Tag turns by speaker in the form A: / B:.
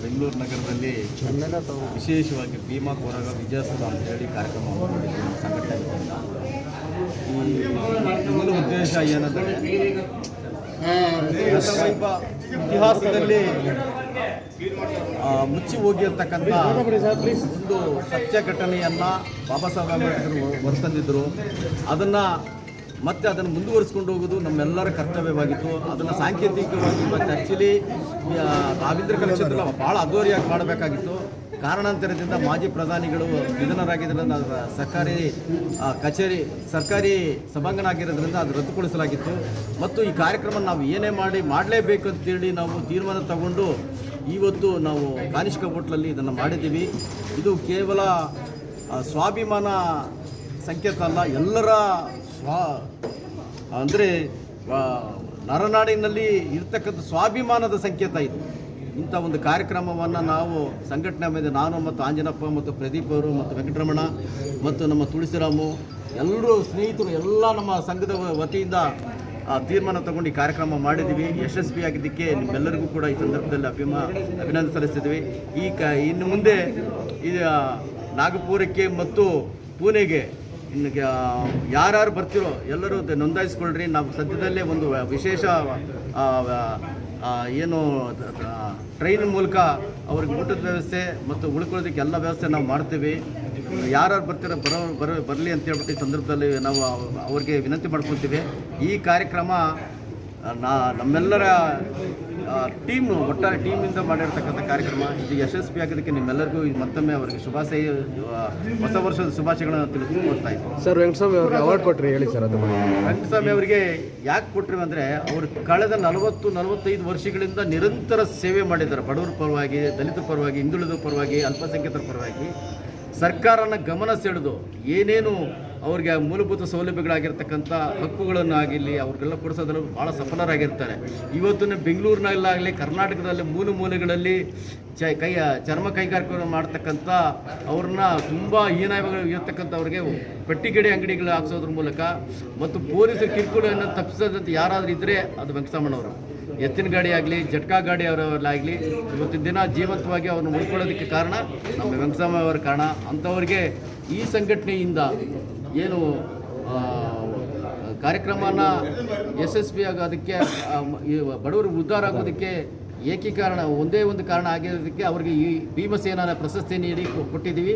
A: ಬೆಂಗಳೂರು ನಗರದಲ್ಲಿ ವಿಶೇಷವಾಗಿ ಭೀಮಾ ಕೋರಾಗ ವಿಜಯೋತ್ಸವ ಅಂತ ಹೇಳಿ ಕಾರ್ಯಕ್ರಮ ಮೂಲ ಉದ್ದೇಶ ಏನಂದರೆ ಇತಿಹಾಸದಲ್ಲಿ ಮುಚ್ಚಿ ಹೋಗಿರ್ತಕ್ಕಂಥ ಒಂದು ಸತ್ಯ ಘಟನೆಯನ್ನು ಬಾಬಾ ಸಾಹೇಬ್ ಅಂಬೇಡ್ಕರ್ ಹೊರತಂದಿದ್ದರು ಅದನ್ನು ಮತ್ತೆ ಅದನ್ನು ಮುಂದುವರಿಸ್ಕೊಂಡು ಹೋಗೋದು ನಮ್ಮೆಲ್ಲರ ಕರ್ತವ್ಯವಾಗಿತ್ತು. ಅದನ್ನು ಸಾಂಕೇತಿಕವಾಗಿ ಮತ್ತು ಆ್ಯಕ್ಚುಲಿ ರಾವೀಂದ್ರ ಕಲಕ್ಷೇತ್ರ ಭಾಳ ಅದ್ದೂರಿಯಾಗಿ ಮಾಡಬೇಕಾಗಿತ್ತು. ಕಾರಣಾಂತರದಿಂದ ಮಾಜಿ ಪ್ರಧಾನಿಗಳು ನಿಧನರಾಗಿದ್ದರಿಂದ ಸರ್ಕಾರಿ ಕಚೇರಿ, ಸರ್ಕಾರಿ ಸಭಾಂಗಣ ಆಗಿರೋದ್ರಿಂದ ಅದು ರದ್ದುಗೊಳಿಸಲಾಗಿತ್ತು. ಮತ್ತು ಈ ಕಾರ್ಯಕ್ರಮ ನಾವು ಏನೇ ಮಾಡಿ ಮಾಡಲೇಬೇಕು ಅಂತೇಳಿ ನಾವು ತೀರ್ಮಾನ ತಗೊಂಡು ಇವತ್ತು ನಾವು ಕಾನಿಷ್ಕ ಹೋಟ್ಲಲ್ಲಿ ಇದನ್ನು ಮಾಡಿದ್ದೀವಿ. ಇದು ಕೇವಲ ಸ್ವಾಭಿಮಾನ ಸಂಕೇತ ಅಲ್ಲ, ಎಲ್ಲರ ಸ್ವಾ ಅಂದರೆ ನರನಾಡಿನಲ್ಲಿ ಇರ್ತಕ್ಕಂಥ ಸ್ವಾಭಿಮಾನದ ಸಂಕೇತ ಇದು. ಇಂಥ ಒಂದು ಕಾರ್ಯಕ್ರಮವನ್ನು ನಾವು ಸಂಘಟನೆ ಮೇಲೆ ನಾನು ಮತ್ತು ಆಂಜನಪ್ಪ ಮತ್ತು ಪ್ರದೀಪ್ ಅವರು ಮತ್ತು ವೆಂಕಟರಮಣ ಮತ್ತು ನಮ್ಮ ತುಳಸಿರಾಮು ಎಲ್ಲರೂ ಸ್ನೇಹಿತರು ಎಲ್ಲ ನಮ್ಮ ಸಂಘದ ವತಿಯಿಂದ ತೀರ್ಮಾನ ತಗೊಂಡು ಈ ಕಾರ್ಯಕ್ರಮ ಮಾಡಿದ್ದೀವಿ. ಯಶಸ್ವಿಯಾಗಿದ್ದಕ್ಕೆ ನಿಮ್ಮೆಲ್ಲರಿಗೂ ಕೂಡ ಈ ಸಂದರ್ಭದಲ್ಲಿ ಅಭಿಮಾ, ಅಭಿನಂದನೆ ಸಲ್ಲಿಸಿದ್ವಿ ಈ ಕ, ಇನ್ನು ಮುಂದೆ, ಈ ನಾಗಪುರಕ್ಕೆ ಮತ್ತು ಪುಣೆಗೆ ಇನ್ನು ಯಾರ್ಯಾರು ಬರ್ತಿರೋ ಎಲ್ಲರೂ ನೋಂದಾಯಿಸ್ಕೊಳ್ರಿ. ನಾವು ಸದ್ಯದಲ್ಲೇ ಒಂದು ವಿಶೇಷ ಏನು ಟ್ರೈನ್ ಮೂಲಕ ಅವ್ರಿಗೆ ಊಟದ ವ್ಯವಸ್ಥೆ ಮತ್ತು ಉಳ್ಕೊಳ್ಳೋದಕ್ಕೆ ಎಲ್ಲ ವ್ಯವಸ್ಥೆ ನಾವು ಮಾಡ್ತೀವಿ. ಯಾರ್ಯಾರು ಬರ್ತಿರೋ ಬರೋ ಬರೋ, ಬರಲಿ ಅಂತ ಹೇಳ್ಬಿಟ್ಟು ಈ ಸಂದರ್ಭದಲ್ಲಿ ನಾವು ಅವ್- ಅವ್ರಿಗೆ ವಿನಂತಿ ಮಾಡ್ಕೊತೀವಿ ಈ ಕಾರ್ಯಕ್ರಮ ನಾ ನಮ್ಮೆಲ್ಲರ ಟೀಮ್ ಒಟ್ಟಾರೆ ಟೀಮಿಂದ ಮಾಡಿರ್ತಕ್ಕಂಥ ಕಾರ್ಯಕ್ರಮ ಇದು ಯಶಸ್ವಿ ಆಗೋದಕ್ಕೆ ನಿಮ್ಮೆಲ್ಲರಿಗೂ ಮತ್ತೊಮ್ಮೆ ಅವರಿಗೆ ಶುಭಾಶಯ ಹೊಸ ವರ್ಷದ ಶುಭಾಶಯಗಳನ್ನು ತಿಳಿಸ್ಕೊಡ್ತಾ ಇದ್ದೀನಿ.
B: ಸರ್ ವೆಂಕಟಸ್ವಾಮಿ ಅವರಿಗೆ ಅವಾರ್ಡ್ ಕೊಟ್ಟರೆ ಹೇಳಿ ಸರ್ ಅದು.
A: ವೆಂಕಟಸ್ವಾಮಿ ಅವರಿಗೆ ಯಾಕೆ ಕೊಟ್ಟರು ಅಂದರೆ ಅವರು ಕಳೆದ ನಲವತ್ತು ನಲವತ್ತೈದು ವರ್ಷಗಳಿಂದ ನಿರಂತರ ಸೇವೆ ಮಾಡಿದ್ದಾರೆ ಬಡವರ ಪರವಾಗಿ ದಲಿತರ ಪರವಾಗಿ ಹಿಂದುಳಿದ ಪರವಾಗಿ ಅಲ್ಪಸಂಖ್ಯಾತರ ಪರವಾಗಿ. ಸರ್ಕಾರನ ಗಮನ ಸೆಳೆದು ಏನೇನು ಅವ್ರಿಗೆ ಮೂಲಭೂತ ಸೌಲಭ್ಯಗಳಾಗಿರ್ತಕ್ಕಂಥ ಹಕ್ಕುಗಳನ್ನಾಗಿರಲಿ ಅವ್ರಿಗೆಲ್ಲ ಕೊಡಿಸೋದ್ರಲ್ಲಿ ಭಾಳ ಸಫಲರಾಗಿರ್ತಾರೆ. ಇವತ್ತಿನ ಬೆಂಗಳೂರಿನಲ್ಲಾಗಲಿ ಕರ್ನಾಟಕದಲ್ಲಿ ಮೂಲ ಮೂಲೆಗಳಲ್ಲಿ ಚ ಕೈ ಚರ್ಮ ಕೈಗಾರಿಕೆಗಳು ಮಾಡ್ತಕ್ಕಂಥ ಅವ್ರನ್ನ ತುಂಬ ಹೀನಾಯವಾಗಿ ಪಟ್ಟಿ ಪೆಟ್ಟಿಗಡೆ ಅಂಗಡಿಗಳು ಹಾಕ್ಸೋದ್ರ ಮೂಲಕ ಮತ್ತು ಪೊಲೀಸರ ಕಿರುಕುಳವನ್ನು ತಪ್ಪಿಸೋದಂತ ಯಾರಾದರೂ ಇದ್ದರೆ ಅದು ವೆಂಕಟರಮಣವರು ಎತ್ತಿನ ಗಾಡಿ ಆಗಲಿ ಜಟ್ಕಾ ಗಾಡಿ ಅವರಲ್ಲಾಗಲಿ ಇವತ್ತಿನ ದಿನ ಜೀವಂತವಾಗಿ ಅವ್ರನ್ನ ಉಳ್ಕೊಳ್ಳೋದಕ್ಕೆ ಕಾರಣ ನಮ್ಮ ವೆಂಕಟಸ್ವಾಮಿ ಅವರ ಕಾರಣ. ಅಂಥವ್ರಿಗೆ ಈ ಸಂಘಟನೆಯಿಂದ ಏನು ಕಾರ್ಯಕ್ರಮನ ಯಶಸ್ವಿ ಆಗೋದಕ್ಕೆ ಆ, ಈ ಬಡವರು ಉದ್ಧಾರ ಆಗೋದಕ್ಕೆ ಏಕೀಕರಣ ಒಂದೇ ಒಂದು ಕಾರಣ ಆಗಿರೋದಕ್ಕೆ ಅವರಿಗೆ ಈ ಭೀಮಸೇನ ಪ್ರಶಸ್ತಿ ನೀಡಿ ಕೊಟ್ಟಿದ್ದೀವಿ.